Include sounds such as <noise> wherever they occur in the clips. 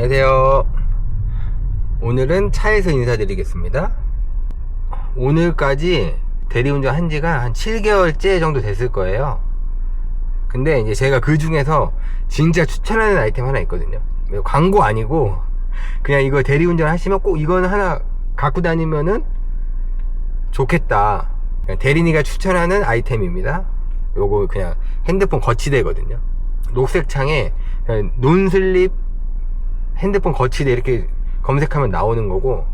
안녕하세요. 오늘은 차에서 인사드리겠습니다. 오늘까지 대리운전 한 지가 한 7개월째 정도 됐을 거예요. 근데 이제 제가 그 중에서 진짜 추천하는 아이템 하나 있거든요. 광고 아니고 그냥 이거 대리운전 하시면 꼭 이거는 하나 갖고 다니면은 좋겠다. 대리니가 추천하는 아이템입니다. 요거 그냥 핸드폰 거치대거든요. 녹색 창에 논슬립 핸드폰 거치대 이렇게 검색하면 나오는 거고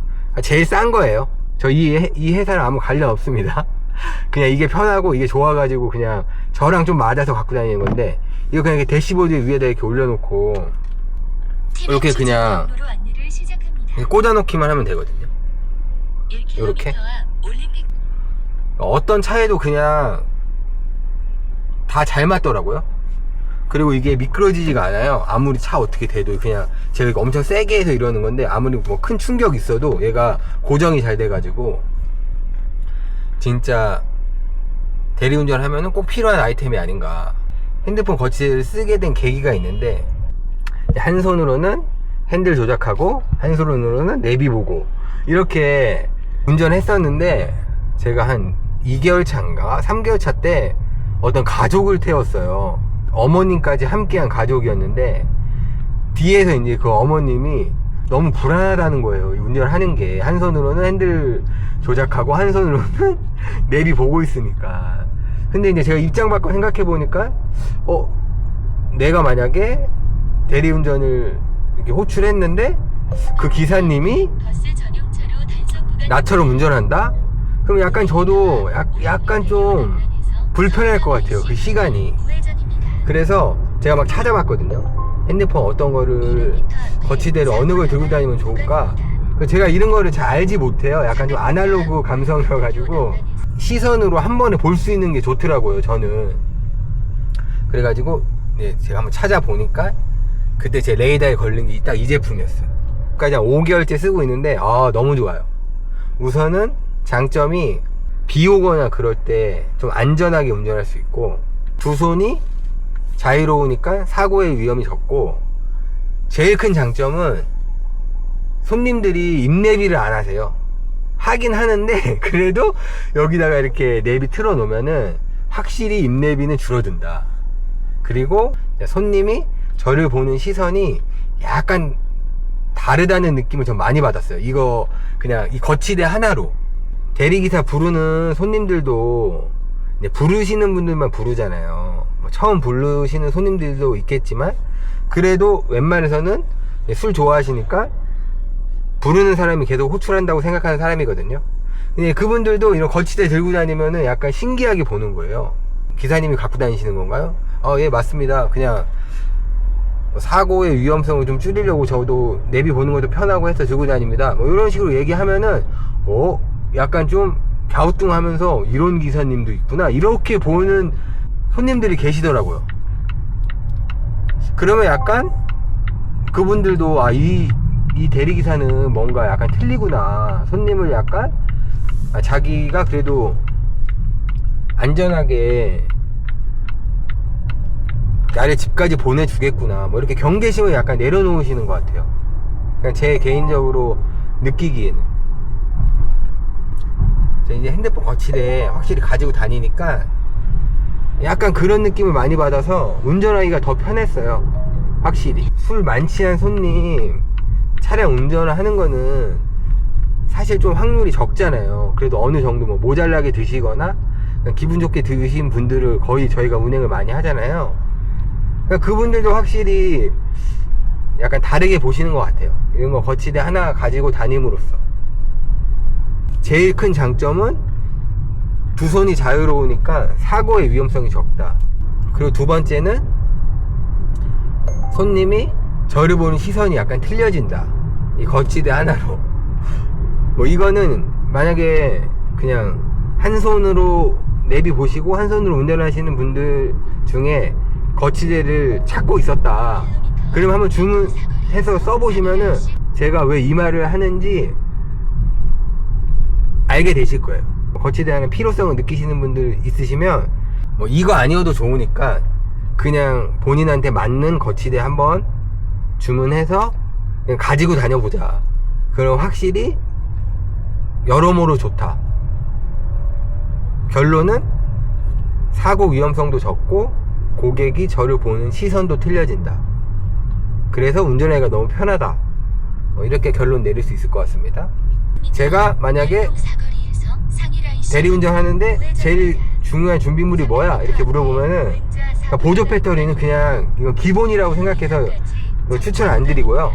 제일 싼 거예요. 저 이 이 회사랑 아무 관련 없습니다. <laughs> 그냥 이게 편하고 이게 좋아가지고 그냥 저랑 좀 맞아서 갖고 다니는 건데 이거 그냥 이렇게 대시보드 위에다 이렇게 올려놓고 이렇게 그냥 이렇게 꽂아놓기만 하면 되거든요. 요렇게? 어떤 차에도 그냥 다 잘 맞더라고요. 그리고 이게 미끄러지지가 않아요. 아무리 차 어떻게 돼도 그냥 제가 엄청 세게 해서 이러는 건데 아무리 뭐 큰 충격 있어도 얘가 고정이 잘 돼가지고 진짜 대리운전 하면은 꼭 필요한 아이템이 아닌가. 핸드폰 거치대를 쓰게 된 계기가 있는데 한 손으로는 핸들 조작하고 한 손으로는 내비 보고 이렇게 운전했었는데 제가 한 2개월 차인가 3개월 차 때 어떤 가족을 태웠어요. 어머님까지 함께한 가족이었는데 뒤에서 이제 그 어머님이 너무 불안하다는 거예요. 운전하는 게 한 손으로는 핸들 조작하고 한 손으로는 <laughs> 내비 보고 있으니까. 근데 이제 제가 입장 바꿔 생각해 보니까 어 내가 만약에 대리운전을 이렇게 호출했는데 그 기사님이 나처럼 운전한다? 그럼 약간 저도 약, 약간 좀 불편할 것 같아요. 그 시간이. 그래서 제가 막 찾아봤거든요. 핸드폰 어떤 거를 거치대를 어느 걸 들고 다니면 좋을까? 그 제가 이런 거를 잘 알지 못해요. 약간 좀 아날로그 감성이어가지고 시선으로 한 번에 볼 수 있는 게 좋더라고요. 저는. 그래가지고 네, 제가 한번 찾아보니까 그때 제 레이더에 걸린 게 딱 이 제품이었어요. 한 5개월째 쓰고 있는데 아 너무 좋아요. 우선은 장점이 비 오거나 그럴 때 좀 안전하게 운전할 수 있고 두 손이 자유로우니까 사고의 위험이 적고 제일 큰 장점은 손님들이 입내비를 안 하세요. 하긴 하는데 <laughs> 그래도 여기다가 이렇게 내비 틀어 놓으면은 확실히 입내비는 줄어든다. 그리고 손님이 저를 보는 시선이 약간 다르다는 느낌을 좀 많이 받았어요. 이거 그냥 이 거치대 하나로 대리기사 부르는 손님들도 부르시는 분들만 부르잖아요. 뭐 처음 부르시는 손님들도 있겠지만 그래도 웬만해서는 술 좋아하시니까 부르는 사람이 계속 호출한다고 생각하는 사람이거든요. 근데 그분들도 이런 거치대 들고 다니면은 약간 신기하게 보는 거예요. 기사님이 갖고 다니시는 건가요? 어, 예, 맞습니다. 그냥 사고의 위험성을 좀 줄이려고 저도 내비 보는 것도 편하고 해서 들고 다닙니다. 뭐 이런 식으로 얘기하면은, 어, 약간 좀 갸우뚱하면서 이런 기사님도 있구나. 이렇게 보는 손님들이 계시더라고요. 그러면 약간 그분들도 아, 이, 이 대리기사는 뭔가 약간 틀리구나. 손님을 약간 아, 자기가 그래도 안전하게 나를 집까지 보내주겠구나. 뭐 이렇게 경계심을 약간 내려놓으시는 것 같아요. 그냥 제 개인적으로 느끼기에는. 이제 핸드폰 거치대 확실히 가지고 다니니까 약간 그런 느낌을 많이 받아서 운전하기가 더 편했어요. 확실히. 술 만취한 손님 차량 운전을 하는 거는 사실 좀 확률이 적잖아요. 그래도 어느 정도 뭐 모자라게 드시거나 기분 좋게 드신 분들을 거의 저희가 운행을 많이 하잖아요. 그러니까 그분들도 확실히 약간 다르게 보시는 것 같아요. 이런 거 거치대 하나 가지고 다님으로써. 제일 큰 장점은 두 손이 자유로우니까 사고의 위험성이 적다. 그리고 두 번째는 손님이 저를 보는 시선이 약간 틀려진다. 이 거치대 하나로. <laughs> 뭐 이거는 만약에 그냥 한 손으로 내비 보시고 한 손으로 운전하시는 분들 중에 거치대를 찾고 있었다. 그러면 한번 주문해서 써보시면은 제가 왜 이 말을 하는지 알게 되실 거예요. 거치대 하는 필요성을 느끼시는 분들 있으시면 뭐 이거 아니어도 좋으니까 그냥 본인한테 맞는 거치대 한번 주문해서 그냥 가지고 다녀보자. 그럼 확실히 여러모로 좋다. 결론은 사고 위험성도 적고 고객이 저를 보는 시선도 틀려진다. 그래서 운전하기가 너무 편하다. 뭐 이렇게 결론 내릴 수 있을 것 같습니다. 제가 만약에 대리운전 하는데 제일 중요한 준비물이 뭐야? 이렇게 물어보면은 그러니까 보조 배터리는 그냥 이거 기본이라고 생각해서 이거 추천 안 드리고요.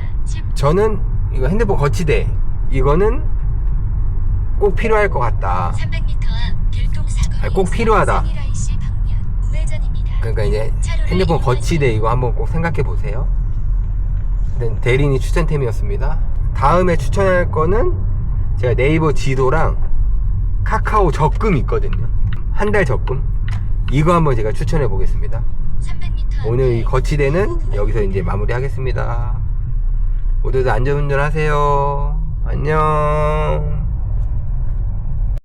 저는 이거 핸드폰 거치대 이거는 꼭 필요할 것 같다. 300m 앞 길동사거리 아니, 꼭 필요하다. 그러니까 이제 핸드폰 거치대 이거 한번 꼭 생각해 보세요. 일단 대리인이 추천템이었습니다. 다음에 추천할 거는 제가 네이버 지도랑 카카오 적금 있거든요. 한 달 적금. 이거 한번 제가 추천해 보겠습니다. 300m 오늘 이 거치대는 여기서 이제 마무리 하겠습니다. 모두들 안전운전 하세요. 안녕.